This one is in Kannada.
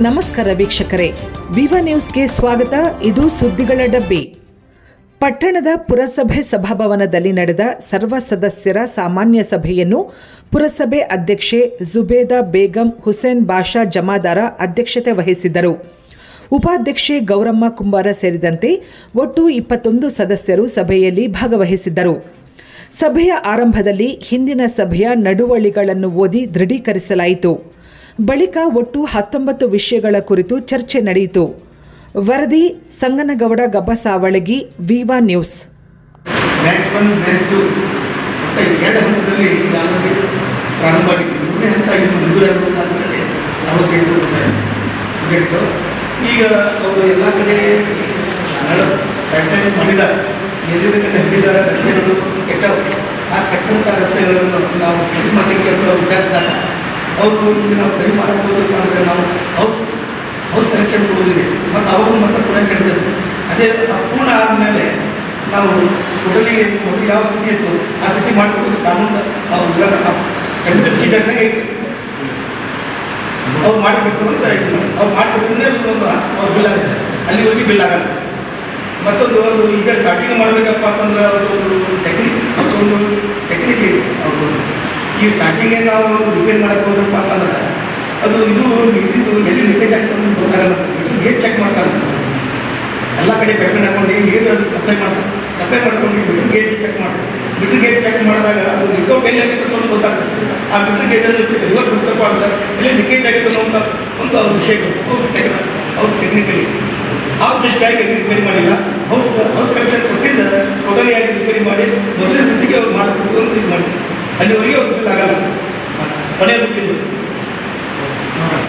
ನಮಸ್ಕಾರ ವೀಕ್ಷಕರೇ. ವಿವ ನ್ಯೂಸ್ಗೆ ಸ್ವಾಗತ. ಇದು ಸುದ್ದಿಗಳ ಡಬ್ಬಿ. ಪಟ್ಟಣದ ಪುರಸಭೆ ಸಭಾಭವನದಲ್ಲಿ ನಡೆದ ಸರ್ವ ಸದಸ್ಯರ ಸಾಮಾನ್ಯ ಸಭೆಯನ್ನು ಪುರಸಭೆ ಅಧ್ಯಕ್ಷೆ ಜುಬೇದಾ ಬೇಗಂ, ಹುಸೇನ್ ಬಾಷಾ ಜಮಾದಾರ ಅಧ್ಯಕ್ಷತೆ ವಹಿಸಿದ್ದರು. ಉಪಾಧ್ಯಕ್ಷೆ ಗೌರಮ್ಮ ಕುಂಬಾರ ಸೇರಿದಂತೆ ಒಟ್ಟು ಇಪ್ಪತ್ತೊಂದು ಸದಸ್ಯರು ಸಭೆಯಲ್ಲಿ ಭಾಗವಹಿಸಿದ್ದರು. ಸಭೆಯ ಆರಂಭದಲ್ಲಿ ಹಿಂದಿನ ಸಭೆಯ ನಡುವಳಿಗಳನ್ನು ಓದಿ ದೃಢೀಕರಿಸಲಾಯಿತು. ಬಳಿಕ ಒಟ್ಟು ಹತ್ತೊಂಬತ್ತು ವಿಷಯಗಳ ಕುರಿತು ಚರ್ಚೆ ನಡೆಯಿತು. ವರದಿ ಸಂಗನಗೌಡ ಗಬ್ಬಸಾವಳಗಿ ವಿವಾ ನ್ಯೂಸ್. ಈಗ ಅವರು ಎಲ್ಲ ಕಡೆ ಮಾಡಿದ್ದಾರೆ. ಎಲ್ಲಿಬೇಕಂತ ಹೇಳಿದ್ದಾರೆ, ರಸ್ತೆಗಳು ಕೆಟ್ಟವು. ಆ ಕೆಟ್ಟಂಥ ರಸ್ತೆಗಳನ್ನು ನಾವು ಮಾಡಲಿಕ್ಕೆ ಅಂತ ವಿಚಾರಿಸಿದಾಗ ಅವರು ಈಗ ನಾವು ಸರಿ ಹೋಗ್ಬೇಕು ಅಂದರೆ ನಾವು ಹೌಸ್ ಹೌಸ್ ಕನೆಕ್ಷನ್ ಕೊಡೋದಿದೆ. ಮತ್ತು ಅವರು ಮತ್ತೆ ಪುನಃ ಕೆಡಿಸಿದ್ರು ಅದೇ ಅಪೂರ್ಣ ಪೂರ್ಣ ಆದಮೇಲೆ ನಾವು ಟೋಟಲಿ ಮೊದಲು ಯಾವ ಸ್ಥಿತಿ ಇತ್ತು, ಆ ಸ್ಥಿತಿ ಮಾಡಬೇಕು ಕಾನೂನು ಅವ್ರು ಇವಾಗ ಕನ್ಸಿಡರ್ನಾಗ ಐತಿ. ಅವ್ರು ಮಾಡಿಬಿಟ್ಟು ಅಂತ ಮಾಡಿ. ಅವ್ರು ಮಾಡಿಬಿಟ್ಟಿದ್ರೆ ಅವ್ರ ಬಿಲ್ ಆಗುತ್ತೆ. ಅಲ್ಲಿವರೆಗೆ ಬಿಲ್ ಆಗಲ್ಲ. ಮತ್ತೊಂದು ಒಂದು ಈಗ ಸ್ಟಾರ್ಟಿಂಗ್ ಮಾಡಬೇಕಪ್ಪ ಅಂತಂದ್ರೆ ಒಂದು ಟೆಕ್ನಿಕ್ ಮತ್ತೊಂದು ಟೆಕ್ನಿಕ್ ಇದೆ ಅವ್ರದ್ದು ಈ ಸ್ಟಾರ್ಟಿಂಗೇ ನಾವು ರಿಪೇರ್ ಮಾಡಕ್ಕೆ ಹೋದ್ರಪ್ಪ ಅಂತಂದ್ರೆ, ಅದು ಇದು ಇದ್ದಿದ್ದು ಎಲ್ಲಿ ಲೀಕೇಜ್ ಆಗ್ತದೆ ಅಂತ ಗೊತ್ತಾಗಲ್ಲ ಏನು ಚೆಕ್ ಮಾಡ್ತಾರೆ ಎಲ್ಲ ಕಡೆ ಪೇಮೆಂಟ್ ಹಾಕೊಂಡು ಏನು ಅದು ಸಪ್ಲೈ ಮಾಡ್ತಾರೆ. ಸಪ್ಲೈ ಮಾಡ್ಕೊಂಡು ಮೀಟರ್ ಗೇಜ್ ಚೆಕ್ ಮಾಡ್ತಾರೆ. ಮೀಟರ್ ಗೇಜ್ ಚೆಕ್ ಮಾಡಿದಾಗ ಅದು ಲಿಕೌಟ್ ಎಲ್ಲಿ ಆಗಿತ್ತು ಅಂತ ಗೊತ್ತಾಗ್ತದೆ ಆ ಮೀಟರ್ ಗೇಜಲ್ಲಿ ರಿವರ್ಸ್ ಬಿಡ್ತಪ್ಪ ಅಂದ್ರೆ ಎಲ್ಲಿ ಲೀಕೇಜ್ ಆಗಿತ್ತು ಅಂತ ಒಂದು ಅವ್ರ ವಿಷಯ ಅವ್ರು ಟೆಕ್ನಿಕಲಿ ಆ ದೃಷ್ಟಿಯಾಗಿ ರಿಪೇರಿ ಮಾಡಿಲ್ಲ. ಹೌಸ್ ಹೌಸ್ ಕನೆಕ್ಷನ್ ಕೊಟ್ಟಿದ್ದ ಟೋಟಲಿ ಆಗಿ ರಿಪೇರಿ ಮಾಡಿ. பணியிருக்கின்றது